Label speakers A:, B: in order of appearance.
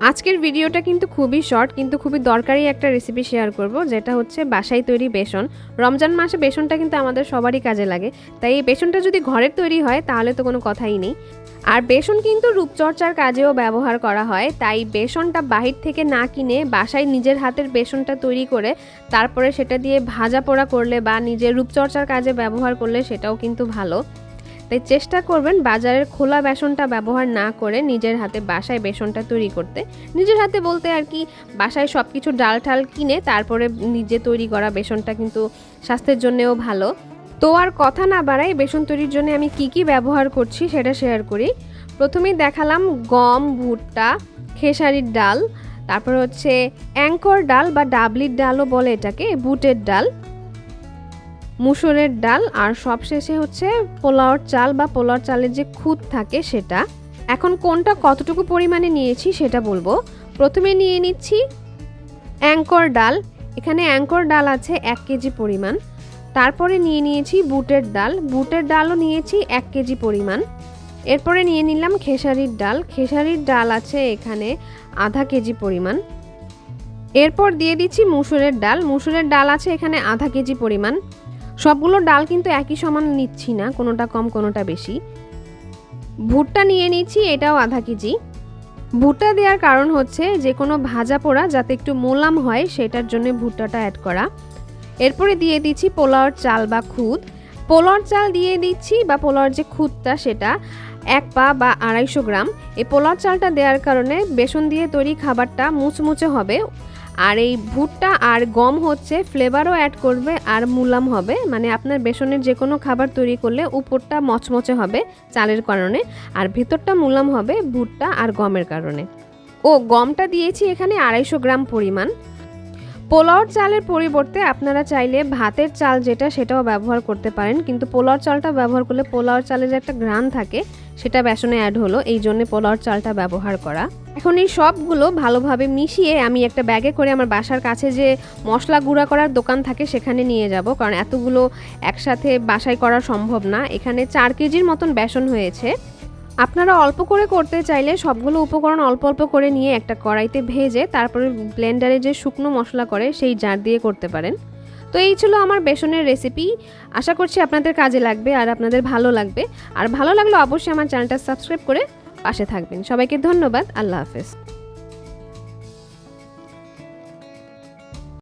A: আজকের ভিডিওটা কিন্তু খুবই শর্ট কিন্তু খুবই দরকারি একটা রেসিপি শেয়ার করব, যেটা হচ্ছে বাসায় তৈরি বেসন। রমজান মাসে বেসনটা কিন্তু আমাদের সবারই কাজে লাগে, তাই এই বেসনটা যদি ঘরের তৈরি হয়, তাহলে তো কোনো কথাই নেই। আর বেসন কিন্তু রূপচর্চার কাজেও ব্যবহার করা হয়, তাই বেসনটা বাহির থেকে না কিনে বাসায় নিজের হাতের বেসনটা তৈরি করে, তারপরে সেটা দিয়ে ভাজা পোড়া করলে বা নিজের রূপচর্চার কাজে ব্যবহার করলে সেটাও কিন্তু ভালো। তাই চেষ্টা করবেন বাজারের খোলা বেসনটা ব্যবহার না করে নিজের হাতে বাসায় বেসনটা তৈরি করতে। নিজের হাতে বলতে আর কি, বাসায় সব কিছু ডাল ঠাল কিনে তারপরে নিজে তৈরি করা বেসনটা কিন্তু স্বাস্থ্যের জন্যেও ভালো। তো আর কথা না বাড়াই, বেসন তৈরির জন্য আমি কি কি ব্যবহার করছি সেটা শেয়ার করি। প্রথমেই দেখালাম গম, ভুট্টা, খেসারির ডাল, তারপর হচ্ছে অ্যাঙ্কর ডাল বা ডাবলির ডালও বলে এটাকে, বুটের ডাল। মুসুরের ডাল আর সবশেষে হচ্ছে পোলাওর চাল বা পোলাওর চালের যে খুদ থাকে সেটা। এখন কোনটা কতটুকু পরিমাণে নিয়েছি সেটা বলব। প্রথমে নিয়ে নিচ্ছি অ্যাঙ্কর ডাল। এখানে অ্যাঙ্কর ডাল আছে এক কেজি পরিমাণ। তারপরে নিয়ে নিয়েছি বুটের ডাল। বুটের ডালও নিয়েছি এক কেজি পরিমাণ। এরপরে নিয়ে নিলাম খেসারির ডাল। খেসারির ডাল আছে এখানে আধা কেজি পরিমাণ। এরপর দিয়ে দিচ্ছি মুসুরের ডাল। মুসুরের ডাল আছে এখানে আধা কেজি পরিমাণ। সবগুলো ডাল কিন্তু একই সমান নিচ্ছি না, কোনোটা কম, কোনোটা বেশি। ভুট্টা নিয়ে নিচ্ছি, এটাও আধা কেজি। ভুট্টা দেওয়ার কারণ হচ্ছে যে কোনো ভাজা পোড়া যাতে একটু মোলাম হয়, সেটার জন্য ভুট্টাটা অ্যাড করা। এরপরে দিয়ে দিচ্ছি পোলাওর চাল বা খুদ। পোলাওর চাল দিয়ে দিচ্ছি বা পোলাওর যে খুদটা, সেটা এক পা বা আড়াইশো গ্রাম। এই পোলাওর চালটা দেওয়ার কারণে বেসন দিয়ে তৈরি খাবারটা মুচমুচে হবে। আর এই ভুট্টা আর গম হচ্ছে ফ্লেভারও অ্যাড করবে আর মুলাম হবে। মানে আপনার বেসনের যে কোনো খাবার তৈরি করলে উপরটা মচমচে হবে চালের কারণে আর ভেতরটা মুলাম হবে ভুট্টা আর গমের কারণে। ও, গমটা দিয়েছি এখানে আড়াইশো গ্রাম পরিমাণ। পোলাওর চালের পরিবর্তে আপনারা চাইলে ভাতের চাল যেটা সেটাও ব্যবহার করতে পারেন। কিন্তু পোলাওর চালটা ব্যবহার করলে পোলাওর চালে যে একটা ঘ্রাণ থাকে, সেটা বেসনে অ্যাড হলো। এই জন্য পোলাওর চালটা ব্যবহার করা। এখন এই সবগুলো ভালোভাবে মিশিয়ে আমি একটা ব্যাগে করে আমার বাসার কাছে যে মশলা গুঁড়া করার দোকান থাকে, সেখানে নিয়ে যাব। কারণ এতগুলো একসাথে বাসায় করা সম্ভব না। এখানে চার কেজির মতন বেসন হয়েছে। আপনারা অল্প করে করতে চাইলে সবগুলো উপকরণ অল্প অল্প করে নিয়ে একটা কড়াইতে ভেজে তারপরে ব্লেন্ডারে যে শুকনো মশলা করে সেই জার দিয়ে করতে পারেন। তো এই ছিল আমার বেসনের রেসিপি। আশা করছি আপনাদের কাজে লাগবে আর আপনাদের ভালো লাগবে। আর ভালো লাগলে অবশ্যই আমার চ্যানেলটা সাবস্ক্রাইব করে পাশে থাকবেন। সবাইকে ধন্যবাদ। আল্লাহ হাফেজ।